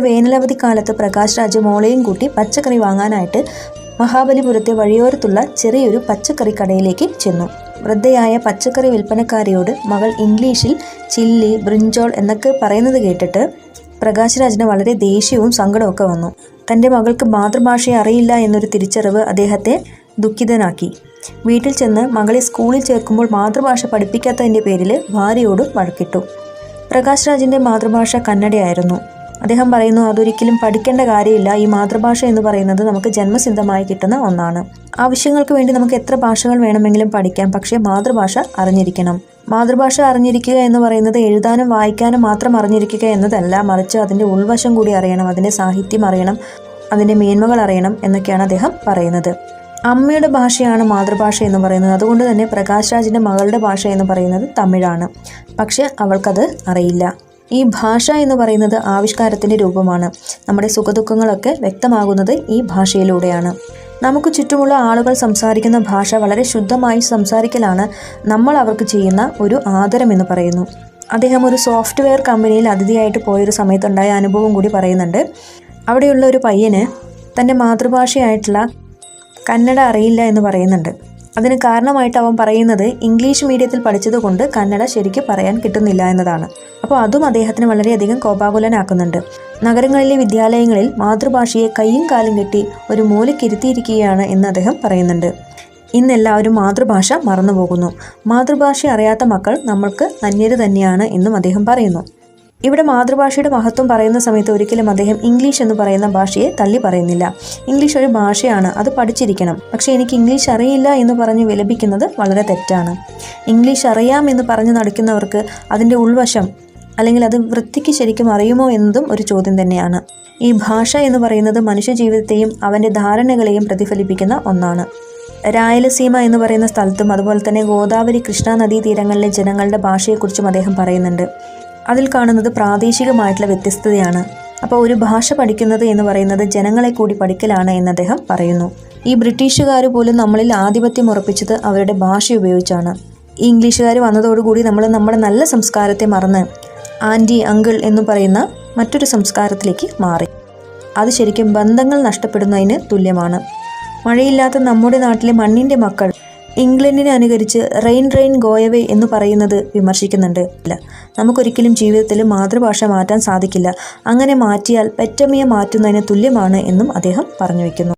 വേനലവധി കാലത്ത് പ്രകാശ് രാജ് മോളെയും കൂട്ടി പച്ചക്കറി വാങ്ങാനായിട്ട് മഹാബലിപുരത്തെ വഴിയോരത്തുള്ള ചെറിയൊരു പച്ചക്കറി കടയിലേക്ക് ചെന്നു. വൃദ്ധയായ പച്ചക്കറി വിൽപ്പനക്കാരിയോട് മകൾ ഇംഗ്ലീഷിൽ ചില്ലി ബ്രിഞ്ചോൾ എന്നൊക്കെ പറയുന്നത് കേട്ടിട്ട് പ്രകാശ് രാജിന് വളരെ ദേഷ്യവും സങ്കടമൊക്കെ വന്നു. തന്റെ മകൾക്ക് മാതൃഭാഷയെ അറിയില്ല എന്നൊരു തിരിച്ചറിവ് അദ്ദേഹത്തെ ദുഃഖിതനാക്കി. വീട്ടിൽ ചെന്ന് മകളെ സ്കൂളിൽ ചേർക്കുമ്പോൾ മാതൃഭാഷ പഠിപ്പിക്കാത്തതിന്റെ പേരിൽ ഭാര്യയോട് വഴക്കിട്ടു. പ്രകാശ് രാജിന്റെ മാതൃഭാഷ കന്നഡയായിരുന്നു. അദ്ദേഹം പറയുന്നു അതൊരിക്കലും പഠിക്കേണ്ട കാര്യമില്ല. ഈ മാതൃഭാഷ എന്ന് പറയുന്നത് നമുക്ക് ജന്മസിദ്ധമായി കിട്ടുന്ന ഒന്നാണ്. ആവശ്യങ്ങൾക്ക് വേണ്ടി നമുക്ക് എത്ര ഭാഷകൾ വേണമെങ്കിലും പഠിക്കാം. പക്ഷേ മാതൃഭാഷ അറിഞ്ഞിരിക്കണം. മാതൃഭാഷ അറിഞ്ഞിരിക്കുക എന്ന് പറയുന്നത് എഴുതാനും വായിക്കാനും മാത്രം അറിഞ്ഞിരിക്കുക എന്നതല്ല. മറിച്ച് അതിന്റെ ഉൾവശം കൂടി അറിയണം അതിന്റെ സാഹിത്യം അറിയണം അതിന്റെ മേന്മകൾ അറിയണം എന്നൊക്കെയാണ് അദ്ദേഹം പറയുന്നത്. അമ്മയുടെ ഭാഷയാണ് മാതൃഭാഷ എന്ന് പറയുന്നത്. അതുകൊണ്ട് തന്നെ പ്രകാശ് രാജിന്റെ മകളുടെ ഭാഷ എന്ന് പറയുന്നത് തമിഴാണ്. പക്ഷേ അവൾക്കത് അറിയില്ല. ഈ ഭാഷ എന്ന് പറയുന്നത് ആവിഷ്കാരത്തിന്റെ രൂപമാണ്. നമ്മുടെ സുഖദുഃഖങ്ങളൊക്കെ വ്യക്തമാകുന്നത് ഈ ഭാഷയിലൂടെയാണ്. നമുക്ക് ചുറ്റുമുള്ള ആളുകൾ സംസാരിക്കുന്ന ഭാഷ വളരെ ശുദ്ധമായി സംസാരിക്കലാണ് നമ്മൾ അവർക്ക് ചെയ്യുന്ന ഒരു ആദരം എന്ന് പറയുന്നു. അദ്ദേഹം ഒരു സോഫ്റ്റ്വെയർ കമ്പനിയിൽ അതിഥിയായിട്ട് പോയൊരു സമയത്തുണ്ടായ അനുഭവം കൂടി പറയുന്നുണ്ട്. അവിടെയുള്ള ഒരു പയ്യന് തന്റെ മാതൃഭാഷയായിട്ടുള്ള കന്നഡ അറിയില്ല എന്ന് പറയുന്നുണ്ട്. അതിന് കാരണമായിട്ട് അവൻ പറയുന്നത് ഇംഗ്ലീഷ് മീഡിയത്തിൽ പഠിച്ചതുകൊണ്ട് കന്നഡ ശരിക്ക് പറയാൻ കിട്ടുന്നില്ല എന്നതാണ്. അപ്പോൾ അതും അദ്ദേഹത്തിന് വളരെയധികം കോപാകുലനാക്കുന്നുണ്ട്. നഗരങ്ങളിലെ വിദ്യാലയങ്ങളിൽ മാതൃഭാഷയെ കയ്യും കാലും കെട്ടി ഒരു മൂലക്കിരുത്തിയിരിക്കുകയാണ് എന്ന് അദ്ദേഹം പറയുന്നുണ്ട്. ഇന്നെല്ലാവരും മാതൃഭാഷ മറന്നുപോകുന്നു. മാതൃഭാഷ അറിയാത്ത മക്കൾ നമ്മൾക്ക് അന്യര് തന്നെയാണ് എന്നും അദ്ദേഹം പറയുന്നു. ഇവിടെ മാതൃഭാഷയുടെ മഹത്വം പറയുന്ന സമയത്ത് ഒരിക്കലും അദ്ദേഹം ഇംഗ്ലീഷ് എന്ന് പറയുന്ന ഭാഷയെ തള്ളി പറയുന്നില്ല. ഇംഗ്ലീഷ് ഒരു ഭാഷയാണ് അത് പഠിച്ചിരിക്കണം. പക്ഷേ എനിക്ക് ഇംഗ്ലീഷ് അറിയില്ല എന്ന് പറഞ്ഞ് വിലപിക്കുന്നത് വളരെ തെറ്റാണ്. ഇംഗ്ലീഷ് അറിയാം എന്ന് പറഞ്ഞ് നടക്കുന്നവർക്ക് അതിന്റെ ഉൾവശം അല്ലെങ്കിൽ അത് വൃത്തിക്ക് ശരിക്കും അറിയുമോ എന്നതും ഒരു ചോദ്യം തന്നെയാണ്. ഈ ഭാഷ എന്ന് പറയുന്നത് മനുഷ്യജീവിതത്തെയും അവന്റെ ധാരണകളെയും പ്രതിഫലിപ്പിക്കുന്ന ഒന്നാണ്. രായലസീമ എന്ന് പറയുന്ന സ്ഥലത്തും അതുപോലെ തന്നെ ഗോദാവരി കൃഷ്ണ നദീ തീരങ്ങളിലെ ജനങ്ങളുടെ ഭാഷയെക്കുറിച്ചും അദ്ദേഹം പറയുന്നുണ്ട്. അതിൽ കാണുന്നത് പ്രാദേശികമായിട്ടുള്ള വ്യത്യസ്തതയാണ്. അപ്പോൾ ഒരു ഭാഷ പഠിക്കുന്നത് എന്ന് പറയുന്നത് ജനങ്ങളെ കൂടി പഠിക്കലാണ് എന്ന് അദ്ദേഹം പറയുന്നു. ഈ ബ്രിട്ടീഷുകാർ പോലും നമ്മളിൽ ആധിപത്യം ഉറപ്പിച്ചത് അവരുടെ ഭാഷ ഉപയോഗിച്ചാണ്. ഇംഗ്ലീഷുകാർ വന്നതോടുകൂടി നമ്മൾ നമ്മുടെ നല്ല സംസ്കാരത്തെ മറന്ന് ആന്റി അങ്കിൾ എന്ന് പറയുന്ന മറ്റൊരു സംസ്കാരത്തിലേക്ക് മാറി. അത് ശരിക്കും ബന്ധങ്ങൾ നഷ്ടപ്പെടുന്നതിന് തുല്യമാണ്. മഴയില്ലാത്ത നമ്മുടെ നാട്ടിലെ മണ്ണിന്റെ മക്കൾ ഇംഗ്ലണ്ടിനെ അനുകരിച്ച് റെയിൻ റെയിൻ ഗോയവേ എന്ന് പറയുന്നത് വിമർശിക്കുന്നുണ്ട്. ഇല്ല നമുക്കൊരിക്കലും ജീവിതത്തിൽ മാതൃഭാഷ മാറ്റാൻ സാധിക്കില്ല. അങ്ങനെ മാറ്റിയാൽ പെറ്റമ്മയെ മാറ്റുന്നതിന് തുല്യമാണ് എന്നും അദ്ദേഹം പറഞ്ഞു വയ്ക്കുന്നു